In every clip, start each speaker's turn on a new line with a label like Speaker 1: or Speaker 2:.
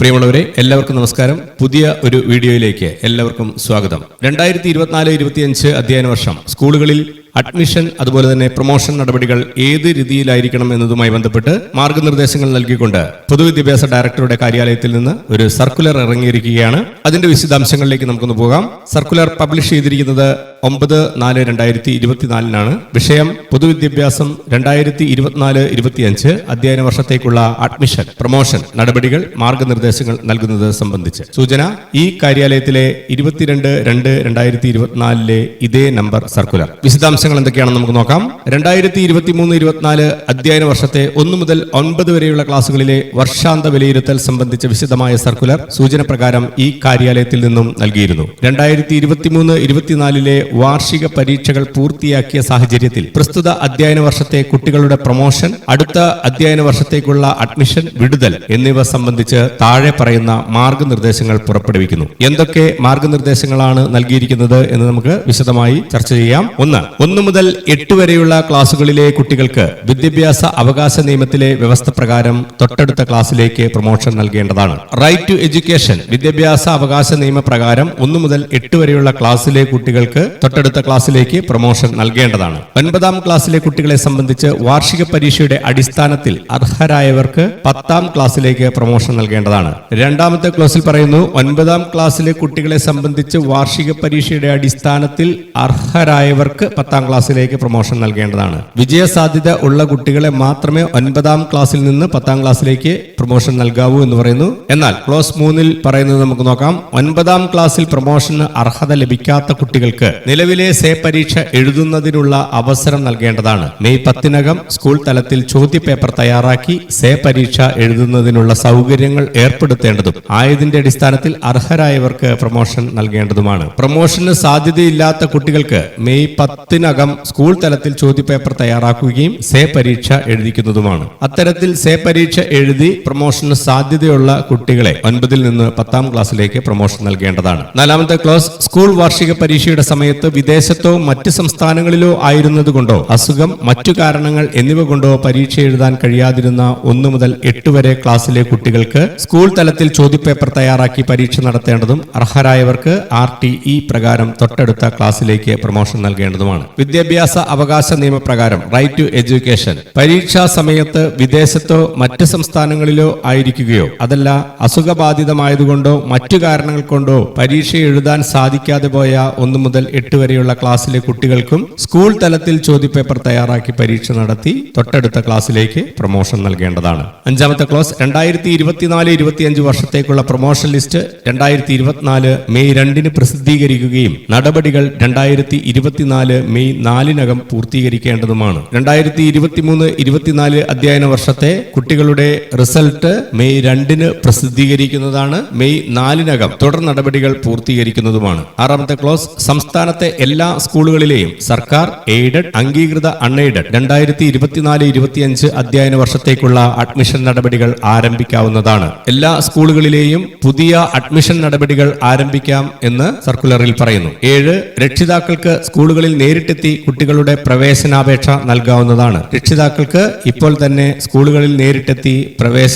Speaker 1: പ്രിയമുള്ളവരെ എല്ലാവർക്കും നമസ്കാരം. പുതിയ ഒരു വീഡിയോയിലേക്ക് എല്ലാവർക്കും സ്വാഗതം. രണ്ടായിരത്തി ഇരുപത്തിനാല് ഇരുപത്തിയഞ്ച് അധ്യയന വർഷം. സ്കൂളുകളിൽ അഡ്മിഷൻ അതുപോലെ തന്നെ പ്രൊമോഷൻ നടപടികൾ ഏത് രീതിയിലായിരിക്കണം എന്നതുമായി ബന്ധപ്പെട്ട് മാർഗനിർദ്ദേശങ്ങൾ നൽകിക്കൊണ്ട് പൊതുവിദ്യാഭ്യാസ ഡയറക്ടറുടെ കാര്യാലയത്തിൽ നിന്ന് ഒരു സർക്കുലർ ഇറങ്ങിയിരിക്കുകയാണ്. അതിന്റെ വിശദാംശങ്ങളിലേക്ക് നമുക്കൊന്ന് പോകാം. സർക്കുലർ പബ്ലിഷ് ചെയ്തിരിക്കുന്നത് ഒമ്പത് നാല് രണ്ടായിരത്തി ഇരുപത്തിനാലിനാണ്. വിഷയം പൊതുവിദ്യാഭ്യാസം രണ്ടായിരത്തി ഇരുപത്തിനാല് ഇരുപത്തിയഞ്ച് അധ്യയന വർഷത്തേക്കുള്ള അഡ്മിഷൻ പ്രൊമോഷൻ നടപടികൾ മാർഗനിർദ്ദേശങ്ങൾ നൽകുന്നത് സംബന്ധിച്ച്. സൂചന ഈ കാര്യാലയത്തിലെ ഇരുപത്തിരണ്ട് രണ്ട് രണ്ടായിരത്തി ഇരുപത്തിനാലിലെ ഇതേ നമ്പർ സർക്കുലർ. വിശദാംശങ്ങൾ എന്തൊക്കെയാണെന്ന് നമുക്ക് നോക്കാം. രണ്ടായിരത്തി ഇരുപത്തി മൂന്ന് ഇരുപത്തിനാല് അധ്യയന വർഷത്തെ ഒന്ന് മുതൽ ഒൻപത് വരെയുള്ള ക്ലാസുകളിലെ വർഷാന്ത വിലയിരുത്തൽ സംബന്ധിച്ച വിശദമായ സർക്കുലർ സൂചന പ്രകാരം ഈ കാര്യാലയത്തിൽ നിന്നും നൽകിയിരുന്നു. രണ്ടായിരത്തി ഇരുപത്തിമൂന്ന് ഇരുപത്തിനാലിലെ വാർഷിക പരീക്ഷകൾ പൂർത്തിയാക്കിയ സാഹചര്യത്തിൽ പ്രസ്തുത അധ്യയന വർഷത്തെ കുട്ടികളുടെ പ്രൊമോഷൻ അടുത്ത അധ്യയന വർഷത്തേക്കുള്ള അഡ്മിഷൻ വിടുതൽ എന്നിവ സംബന്ധിച്ച് താഴെ പറയുന്ന മാർഗനിർദ്ദേശങ്ങൾ പുറപ്പെടുവിക്കുന്നു. എന്തൊക്കെ മാർഗനിർദ്ദേശങ്ങളാണ് നൽകിയിരിക്കുന്നത് എന്ന് നമുക്ക് വിശദമായി ചർച്ച ചെയ്യാം. ഒന്ന് ഒന്ന് മുതൽ എട്ട് വരെയുള്ള ക്ലാസുകളിലെ കുട്ടികൾക്ക് വിദ്യാഭ്യാസ അവകാശ നിയമത്തിലെ വ്യവസ്ഥ പ്രകാരം തൊട്ടടുത്ത ക്ലാസ്സിലേക്ക് പ്രൊമോഷൻ നൽകേണ്ടതാണ്. റൈറ്റ് ടു എഡ്യൂക്കേഷൻ വിദ്യാഭ്യാസ അവകാശ നിയമപ്രകാരം ഒന്നു മുതൽ എട്ട് വരെയുള്ള ക്ലാസ്സിലെ കുട്ടികൾക്ക് തൊട്ടടുത്ത ക്ലാസ്സിലേക്ക് പ്രൊമോഷൻ നൽകേണ്ടതാണ്. ഒൻപതാം ക്ലാസ്സിലെ കുട്ടികളെ സംബന്ധിച്ച് വാർഷിക പരീക്ഷയുടെ അടിസ്ഥാനത്തിൽ അർഹരായവർക്ക് പത്താം ക്ലാസ്സിലേക്ക് പ്രൊമോഷൻ നൽകേണ്ടതാണ്. രണ്ടാമത്തെ ക്ലാസ്സിൽ പറയുന്നു ഒൻപതാം ക്ലാസ്സിലെ കുട്ടികളെ സംബന്ധിച്ച് വാർഷിക പരീക്ഷയുടെ അടിസ്ഥാനത്തിൽ അർഹരായവർക്ക് പത്താം ക്ലാസ്സിലേക്ക് പ്രൊമോഷൻ നൽകേണ്ടതാണ്. വിജയസാധ്യത ഉള്ള കുട്ടികളെ മാത്രമേ ഒൻപതാം ക്ലാസ്സിൽ നിന്ന് പത്താം ക്ലാസ്സിലേക്ക് പ്രൊമോഷൻ നൽകാവൂ എന്ന് പറയുന്നു. എന്നാൽ ക്ലോസ് മൂന്നിൽ പറയുന്നത് നമുക്ക് നോക്കാം. ഒൻപതാം ക്ലാസ്സിൽ പ്രൊമോഷന് അർഹത ലഭിക്കാത്ത കുട്ടികൾക്ക് നിലവിലെ സേ പരീക്ഷ എഴുതുന്നതിനുള്ള അവസരം നൽകേണ്ടതാണ്. മെയ് പത്തിനകം സ്കൂൾ തലത്തിൽ ചോദ്യപേപ്പർ തയ്യാറാക്കി സേ പരീക്ഷ എഴുതുന്നതിനുള്ള സൗകര്യങ്ങൾ ഏർപ്പെടുത്തേണ്ടതും ആയതിന്റെ അടിസ്ഥാനത്തിൽ അർഹരായവർക്ക് പ്രൊമോഷൻ നൽകേണ്ടതുമാണ്. പ്രൊമോഷന് സാധ്യതയില്ലാത്ത കുട്ടികൾക്ക് മെയ് പത്തിനകം സ്കൂൾ തലത്തിൽ ചോദ്യപേപ്പർ തയ്യാറാക്കുകയും സേ പരീക്ഷ എഴുതിക്കുന്നതുമാണ്. അത്തരത്തിൽ സേ പരീക്ഷ എഴുതി പ്രൊമോഷന് സാധ്യതയുള്ള കുട്ടികളെ ഒൻപതിൽ നിന്ന് പത്താം ക്ലാസ്സിലേക്ക് പ്രൊമോഷൻ നൽകേണ്ടതാണ്. നാലാമത്തെ ക്ലാസ് സ്കൂൾ വാർഷിക പരീക്ഷയുടെ സമയത്ത് വിദേശത്തോ മറ്റ് സംസ്ഥാനങ്ങളിലോ ആയിരുന്നതുകൊണ്ടോ അസുഖം മറ്റു കാരണങ്ങൾ എന്നിവ കൊണ്ടോ പരീക്ഷ എഴുതാൻ കഴിയാതിരുന്ന ഒന്ന് മുതൽ എട്ട് വരെ ക്ലാസ്സിലെ കുട്ടികൾക്ക് സ്കൂൾ തലത്തിൽ ചോദ്യപേപ്പർ തയ്യാറാക്കി പരീക്ഷ നടത്തേണ്ടതും അർഹരായവർക്ക് ആർ ടി ഇ പ്രകാരം തൊട്ടടുത്ത ക്ലാസ്സിലേക്ക് പ്രൊമോഷൻ നൽകേണ്ടതുമാണ്. വിദ്യാഭ്യാസ അവകാശ നിയമപ്രകാരം റൈറ്റ് ടു എഡ്യൂക്കേഷൻ പരീക്ഷാ സമയത്ത് വിദേശത്തോ മറ്റ് സംസ്ഥാനങ്ങളിലോ ആയിരിക്കുകയോ? അതല്ല അസുഖബാധിതമായതുകൊണ്ടോ മറ്റു കാരണങ്ങൾ കൊണ്ടോ പരീക്ഷ എഴുതാൻ സാധിക്കാതെ പോയ ഒന്ന് മുതൽ എട്ട് വരെയുള്ള ക്ലാസ്സിലെ കുട്ടികൾക്കും സ്കൂൾ തലത്തിൽ ചോദ്യപേപ്പർ തയ്യാറാക്കി പരീക്ഷ നടത്തി തൊട്ടടുത്ത ക്ലാസ്സിലേക്ക് പ്രൊമോഷൻ നൽകേണ്ടതാണ്. അഞ്ചാമത്തെ ക്ലാസ് രണ്ടായിരത്തി ഇരുപത്തിനാല് ഇരുപത്തിയഞ്ച് വർഷത്തേക്കുള്ള പ്രൊമോഷൻ ലിസ്റ്റ് രണ്ടായിരത്തി ഇരുപത്തിനാല് മെയ് രണ്ടിന് പ്രസിദ്ധീകരിക്കുകയും നടപടികൾ രണ്ടായിരത്തി ഇരുപത്തിനാല് മെയ് നാലിനകം പൂർത്തീകരിക്കേണ്ടതുമാണ്. രണ്ടായിരത്തി ഇരുപത്തിമൂന്ന് ഇരുപത്തിനാല് അധ്യയന വർഷത്തെ കുട്ടികളുടെ റിസൾട്ട് മെയ് രണ്ടിന് പ്രസിദ്ധീകരിക്കുന്നതാണ്. മെയ് നാലിനകം തുടർ നടപടികൾ പൂർത്തീകരിക്കുന്നതുമാണ്. ആറാമത്തെ ക്ലോസ് സംസ്ഥാനത്തെ എല്ലാ സ്കൂളുകളിലെയും സർക്കാർ എയ്ഡഡ് അംഗീകൃത അൺഎയ്ഡഡ് രണ്ടായിരത്തി ഇരുപത്തിനാല് ഇരുപത്തിയഞ്ച് അധ്യയന വർഷത്തേക്കുള്ള അഡ്മിഷൻ നടപടികൾ ആരംഭിക്കാവുന്നതാണ്. എല്ലാ സ്കൂളുകളിലെയും പുതിയ അഡ്മിഷൻ നടപടികൾ ആരംഭിക്കാം എന്ന് സർക്കുലറിൽ പറയുന്നു. ഏഴ് രക്ഷിതാക്കൾക്ക് സ്കൂളുകളിൽ നേരിട്ടെത്തി കുട്ടികളുടെ പ്രവേശനാപേക്ഷ നൽകാവുന്നതാണ്. രക്ഷിതാക്കൾക്ക് ഇപ്പോൾ തന്നെ സ്കൂളുകളിൽ നേരിട്ടെത്തി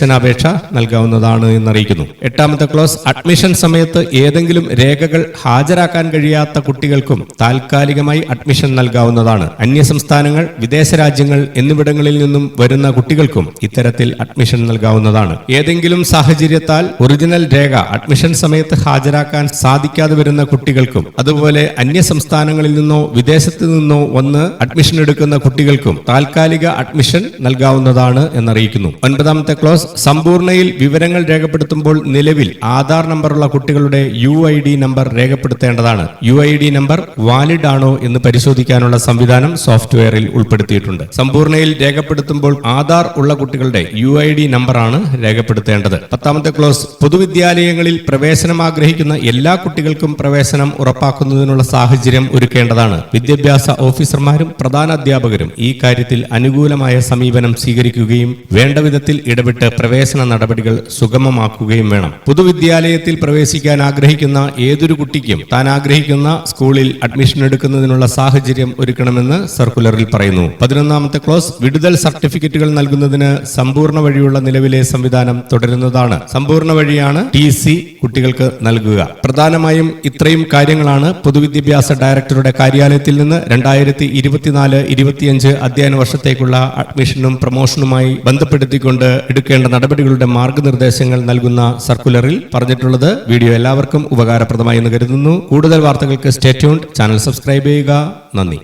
Speaker 1: പ്രവേശനാപേക്ഷ നൽകാവുന്നതാണ് എന്നറിയിക്കുന്നു. എട്ടാമത്തെ ക്ലോസ് അഡ്മിഷൻ സമയത്ത് ഏതെങ്കിലും രേഖകൾ ഹാജരാക്കാൻ കഴിയാത്ത കുട്ടികൾക്കും താൽക്കാലികമായി അഡ്മിഷൻ നൽകാവുന്നതാണ്. അന്യസംസ്ഥാനങ്ങൾ വിദേശ രാജ്യങ്ങൾ എന്നിവിടങ്ങളിൽ നിന്നും വരുന്ന കുട്ടികൾക്കും ഇത്തരത്തിൽ അഡ്മിഷൻ നൽകാവുന്നതാണ്. ഏതെങ്കിലും സാഹചര്യത്താൽ ഒറിജിനൽ രേഖ അഡ്മിഷൻ സമയത്ത് ഹാജരാക്കാൻ സാധിക്കാതെ വരുന്ന കുട്ടികൾക്കും അതുപോലെ അന്യ സംസ്ഥാനങ്ങളിൽ നിന്നോ വിദേശത്ത് നിന്നോ വന്ന് അഡ്മിഷൻ എടുക്കുന്ന കുട്ടികൾക്കും താൽക്കാലിക അഡ്മിഷൻ നൽകാവുന്നതാണ് എന്നറിയിക്കുന്നു. ഒൻപതാമത്തെ ക്ലോസ് സമ്പൂർണയിൽ വിവരങ്ങൾ രേഖപ്പെടുത്തുമ്പോൾ നിലവിൽ ആധാർ നമ്പറുള്ള കുട്ടികളുടെ U I D number രേഖപ്പെടുത്തേണ്ടതാണ്. U I D number valid ആണോ എന്ന് പരിശോധിക്കാനുള്ള സംവിധാനം സോഫ്റ്റ്വെയറിൽ ഉൾപ്പെടുത്തിയിട്ടുണ്ട്. സമ്പൂർണയിൽ രേഖപ്പെടുത്തുമ്പോൾ ആധാർ ഉള്ള കുട്ടികളുടെ യു ഐ ഡി നമ്പറാണ് രേഖപ്പെടുത്തേണ്ടത്. പത്താമത്തെ ക്ലോസ് പൊതുവിദ്യാലയങ്ങളിൽ പ്രവേശനം ആഗ്രഹിക്കുന്ന എല്ലാ കുട്ടികൾക്കും പ്രവേശനം ഉറപ്പാക്കുന്നതിനുള്ള സാഹചര്യം ഒരുക്കേണ്ടതാണ്. വിദ്യാഭ്യാസ ഓഫീസർമാരും പ്രധാന അധ്യാപകരും ഈ കാര്യത്തിൽ അനുകൂലമായ സമീപനം സ്വീകരിക്കുകയും വേണ്ട വിധത്തിൽ ഇടപെട്ട് പ്രവേശന നടപടികൾ സുഗമമാക്കുകയും വേണം. പൊതുവിദ്യാലയത്തിൽ പ്രവേശിക്കാൻ ആഗ്രഹിക്കുന്ന ഏതൊരു കുട്ടിക്കും താൻ ആഗ്രഹിക്കുന്ന സ്കൂളിൽ അഡ്മിഷൻ എടുക്കുന്നതിനുള്ള സാഹചര്യം ഒരുക്കണമെന്ന് സർക്കുലറിൽ പറയുന്നു. പതിനൊന്നാമത്തെ ക്ലോസ് വിടുതൽ സർട്ടിഫിക്കറ്റുകൾ നൽകുന്നതിന് സമ്പൂർണ വഴിയുള്ള നിലവിലെ സംവിധാനം തുടരുന്നതാണ്. സമ്പൂർണ വഴിയാണ് ടി സി കുട്ടികൾക്ക് നൽകുക. പ്രധാനമായും ഇത്രയും കാര്യങ്ങളാണ് പൊതുവിദ്യാഭ്യാസ ഡയറക്ടറുടെ കാര്യാലയത്തിൽ നിന്ന് രണ്ടായിരത്തി ഇരുപത്തിനാല് ഇരുപത്തിയഞ്ച് അധ്യയന വർഷത്തേക്കുള്ള അഡ്മിഷനും പ്രൊമോഷനുമായി ബന്ധപ്പെടുത്തിക്കൊണ്ട് എടുക്കേണ്ട നടപടികളുടെ മാർഗനിർദ്ദേശങ്ങൾ നൽകുന്ന സർക്കുലറിൽ പറഞ്ഞിട്ടുള്ളത് വീഡിയോ എല്ലാവർക്കും ഉപകാരപ്രദമായി എന്ന് കരുതുന്നു. കൂടുതൽ വാർത്തകൾക്ക് സ്റ്റേറ്റ്യൂൺ ചാനൽ സബ്സ്ക്രൈബ് ചെയ്യുക. നന്ദി.